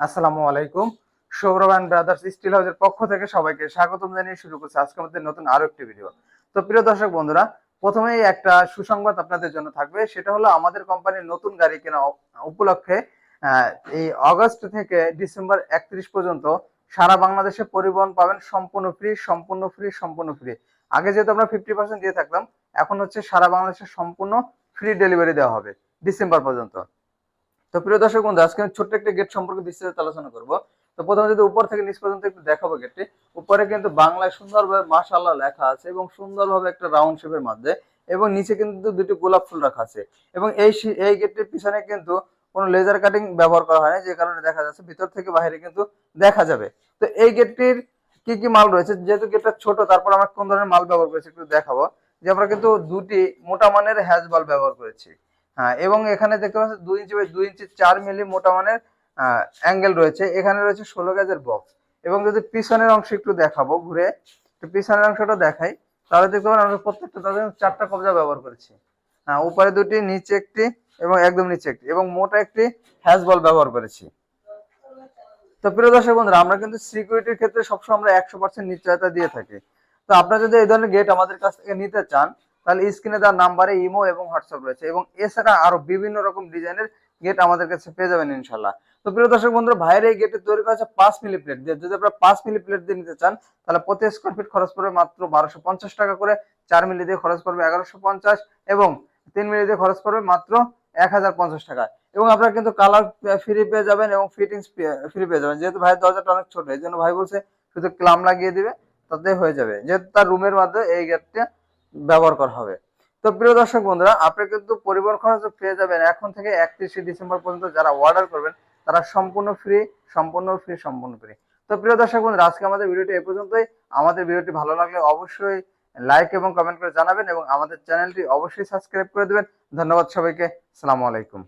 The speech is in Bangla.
আসসালামু আলাইকুম। সৌরভান ব্রাদার্স স্টিল হাউসের পক্ষ থেকে সবাইকে স্বাগতম জানিয়ে শুরু করছি আজকে আমাদের নতুন আরও একটি ভিডিও তো প্রিয় দর্শক বন্ধুরা, প্রথমেই একটা সুসংবাদ আপনাদের জন্য থাকবে। সেটা হলো আমাদের কোম্পানির নতুন গাড়ি কেনা উপলক্ষে এই অগস্ট থেকে ডিসেম্বর একত্রিশ পর্যন্ত সারা বাংলাদেশে পরিবহন পাবেন সম্পূর্ণ ফ্রি সম্পূর্ণ ফ্রি সম্পূর্ণ ফ্রি আগে যেহেতু আমরা ফিফটি পার্সেন্ট দিয়ে থাকতাম, এখন হচ্ছে সারা বাংলাদেশে সম্পূর্ণ ফ্রি ডেলিভারি দেওয়া হবে ডিসেম্বর পর্যন্ত। তো প্রিয় দর্শক বন্ধু, আজকে আমি ছোট্ট একটা গেট সম্পর্কে বিস্তারিত আলোচনা করব। তো প্রথমে যদি উপর থেকে নিচ পর্যন্ত একটু দেখাবো গেটটি উপরে কিন্তু বাংলায় সুন্দরভাবে মাশাআল্লাহ লেখা আছে এবং সুন্দরভাবে একটা রাউন্ড শেপের মধ্যে এবং নিচে কিন্তু দুটি গোলাপ ফুল রাখা আছে এবং এই এই গেটটির পিছনে কিন্তু কোনো লেজার কাটিং ব্যবহার করা হয় না, যে কারণে দেখা যাচ্ছে ভিতর থেকে বাইরে কিন্তু দেখা যাবে। তো এই গেটটির কি কি মাল রয়েছে? যেহেতু গেটটা ছোট, তারপর আমরা কোন ধরনের মাল ব্যবহার করেছি একটু দেখাবো। যে আমরা কিন্তু দুটি মোটা মানের হ্যাজ বল ব্যবহার করেছি। হ্যাঁ এবং এখানে দেখতে পাচ্ছেন দুই ইঞ্চি বাই দুই ইঞ্চি চার মিলি মোটা মানের অ্যাঙ্গেল রয়েছে। এখানে রয়েছে ষোলো গেজের বক্স এবং যদি পিছনের অংশ একটু দেখাবো ঘুরে পিছনের অংশটা দেখাই। তাহলে দেখতে পারেন আমরা প্রত্যেকটা তাদের চারটা কবজা ব্যবহার করেছি। হ্যাঁ উপরে দুটি, নিচে একটি এবং একদম নিচে একটি এবং মোটা একটি হ্যাজ বল ব্যবহার করেছি। তো প্রিয় দর্শক বন্ধুরা, আমরা কিন্তু সিকিউরিটির ক্ষেত্রে সবসময় আমরা একশো পার্সেন্ট নিশ্চয়তা দিয়ে থাকি। তো আপনারা যদি এই ধরনের গেট আমাদের কাছ থেকে নিতে চান তাহলে স্ক্রিনে দেওয়ার নাম্বারে ইমো এবং হোয়াটসঅ্যাপ রয়েছে। এবং এছাড়া আরও বিভিন্ন রকম ডিজাইনের গেট আমাদের কাছে পেয়ে যাবেন ইনশাল্লাহ তো প্রিয় দর্শক বন্ধুরা ভাইয়ের এই গেটে তৈরি করা আছে পাঁচ মিলি প্লেট দিয়ে। যদি আপনারা পাঁচ মিলি প্লেট দিয়ে নিতে চান, তাহলে প্রতি স্কোয়ার ফিট খরচ পড়বে মাত্র বারোশো পঞ্চাশ টাকা করে। চার মিলি দিয়ে খরচ পড়বে এগারোশো পঞ্চাশ এবং তিন মিলি দিয়ে খরচ পড়বে মাত্র এক হাজার পঞ্চাশ টাকা। এবং আপনারা কিন্তু কালার ফ্রি পেয়ে যাবেন এবং ফিটিংস ফ্রি পেয়ে যাবেন। যেহেতু ভাইয়ের দরজাটা অনেক ছোট, এই জন্য ভাই বলছে শুধু ক্লাম লাগিয়ে দিবে, তাতে হয়ে যাবে। যেহেতু তার রুমের মধ্যে এই গেটটা ব্যবহার করা হবে। তো প্রিয় দর্শক বন্ধুরা, আপনি কিন্তু পরিবহন খরচ পেয়ে যাবেন এখন থেকে একত্রিশে ডিসেম্বর পর্যন্ত যারা অর্ডার করবেন, তারা সম্পূর্ণ ফ্রি সম্পূর্ণ ফ্রি সম্পূর্ণ ফ্রি তো প্রিয় দর্শক বন্ধুরা, আজকে আমাদের ভিডিওটি এ পর্যন্তই। আমাদের ভিডিওটি ভালো লাগলে অবশ্যই লাইক এবং কমেন্ট করে জানাবেন এবং আমাদের চ্যানেলটি অবশ্যই সাবস্ক্রাইব করে দেবেন। ধন্যবাদ সবাইকে। সালামু আলাইকুম।